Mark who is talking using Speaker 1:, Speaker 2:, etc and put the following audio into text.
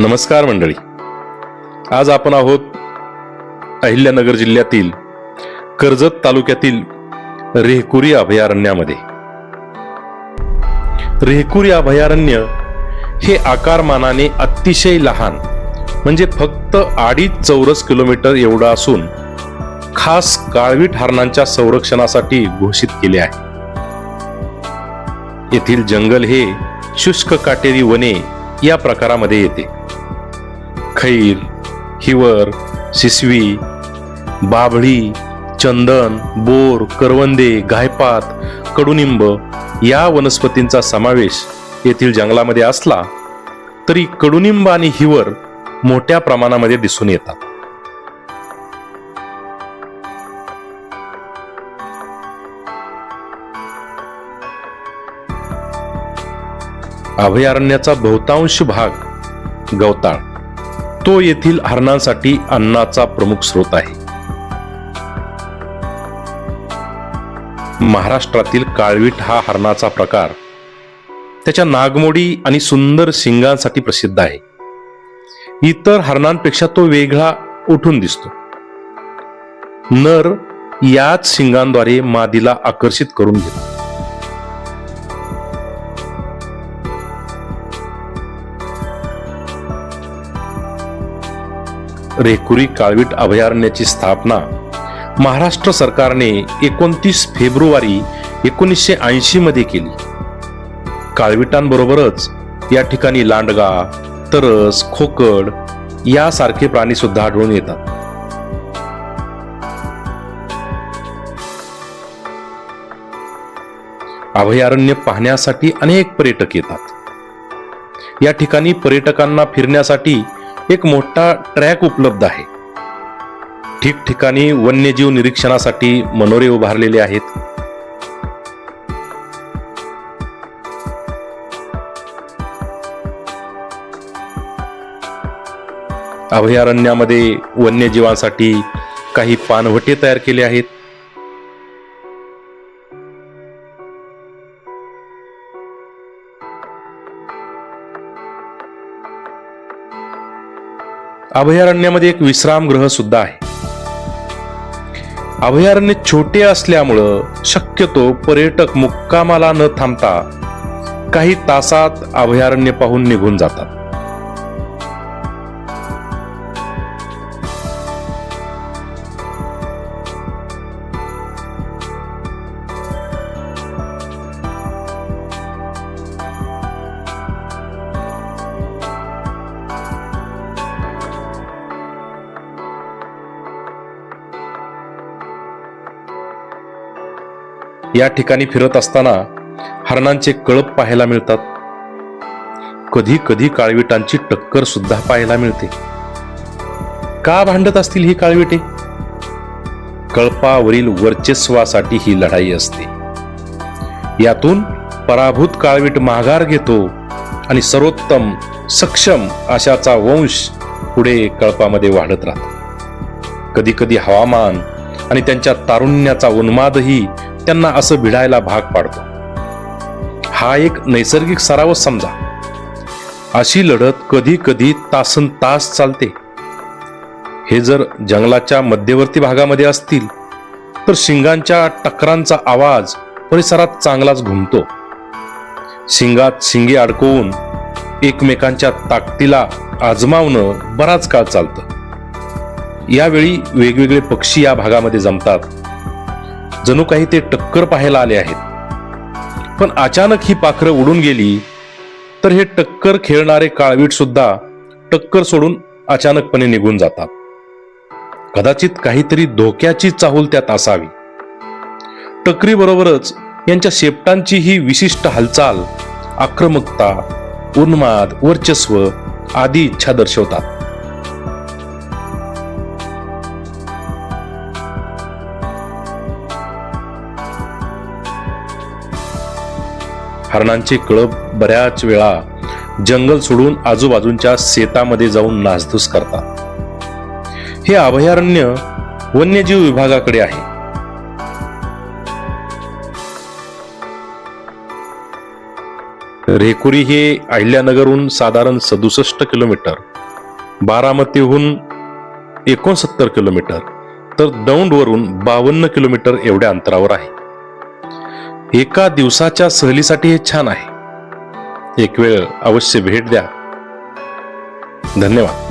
Speaker 1: नमस्कार मंडळी. आज आपण आहोत अहिल्यानगर जिल्ह्यातील कर्जत तालुक्यातील रेहकुरी अभयारण्यामध्ये. रेहकुरी अभयारण्य हे आकारमानाने अतिशय लहान म्हणजे फक्त अडीच चौरस किलोमीटर एवढं असून खास काळवीट हरणांच्या संरक्षणासाठी घोषित केले आहे. येथील जंगल हे शुष्क काटेरी वने या प्रकारामध्ये येते. खैर हिवर शिसवी बाभळी चंदन बोर करवंदे गायपात कडुनिंब या वनस्पतींचा समावेश येथील जंगलामध्ये असला तरी कडुनिंब आणि हिवर मोठ्या प्रमाणामध्ये दिसून येतात. अभयारण्याचा बहुतांश भाग गवताळ. तो येथील हरणांसाठी अन्नाचा प्रमुख स्रोत आहे. महाराष्ट्रातील काळवीट हा हरणाचा प्रकार त्याच्या नागमोडी आणि सुंदर शिंगांसाठी प्रसिद्ध आहे. इतर हरणांपेक्षा तो वेगळा उठून दिसतो. नर याच शिंगांद्वारे मादीला आकर्षित करून घेतो. रेकुरी काळवीट अभयारण्याची स्थापना महाराष्ट्र सरकारने एकोणतीस फेब्रुवारी एकोणीसशे ऐंशी मध्ये केली. काळविटांबरोबरच या ठिकाणी लांडगा तरस खोकड यासारखे प्राणी सुद्धा आढळून येतात. अभयारण्य पाहण्यासाठी अनेक पर्यटक येतात. या ठिकाणी पर्यटकांना फिरण्यासाठी एक मोठा ट्रॅक उपलब्ध आहे. ठिकठिकाणी वन्यजीव निरीक्षणासाठी मनोरे उभारलेले आहेत. अभयारण्यामध्ये वन्यजीवांसाठी काही पानवटे तयार केले आहेत. अभयारण्यामध्ये एक विश्रामगृह सुद्धा आहे. अभयारण्य छोटे असल्यामुळं शक्यतो पर्यटक मुक्कामाला न थांबता काही तासात अभयारण्य पाहून निघून जातात. या ठिकाणी फिरत असताना हरणांचे कळप पाहायला मिळतात. कधी कधी काळविटांची टक्कर सुद्धा पाहायला मिळते. का भांडत असतील ही काळविटे? कळपावरील वर्चस्वासाठी ही लढाई असते. यातून पराभूत काळवीट माघार घेतो आणि सर्वोत्तम सक्षम अशाचा वंश पुढे कळपामध्ये वाढत राहतो. कधी कधी हवामान आणि त्यांच्या तारुण्याचा उन्मादही त्यांना असं भिडायला भाग पाडतो. हा एक नैसर्गिक सरावच समजा. अशी लढत कधी कधी तासन तास चालते. हे जर जंगलाच्या मध्यवर्ती भागामध्ये असतील तर शिंगांच्या टकरांचा आवाज परिसरात चांगलाच घुमतो. शिंगात शिंगे अडकवून एकमेकांच्या ताकदीला आजमावणं बराच काळ चालतं. यावेळी वेगवेगळे पक्षी या भागामध्ये जमतात. जणू काही ते टक्कर पाहायला आले आहेत. पण अचानक ही पाखरं उडून गेली तर हे टक्कर खेळणारे काळवीट सुद्धा टक्कर सोडून अचानकपणे निघून जातात. कदाचित काहीतरी धोक्याची चाहूल त्यात असावी. टक्करीबरोबरच यांच्या शेपटांची ही विशिष्ट हालचाल आक्रमकता उन्माद वर्चस्व आदी इच्छा दर्शवतात. हरणांचे कळप बऱ्याच वेळा जंगल सोडून आजूबाजूच्या शेतामध्ये जाऊन नासधूस करतात. हे अभयारण्य वन्यजीव विभागाकडे आहे. रेकुरी हे अहिल्यानगरहून साधारण सदुसष्ट किलोमीटर बारामतीहून एकोणसत्तर किलोमीटर तर दौंडवरून बावन्न किलोमीटर एवढ्या अंतरावर आहे. एका दिवसाच्या सहलीसाठी हे छान आहे. एक वेळ अवश्य भेट द्या. धन्यवाद.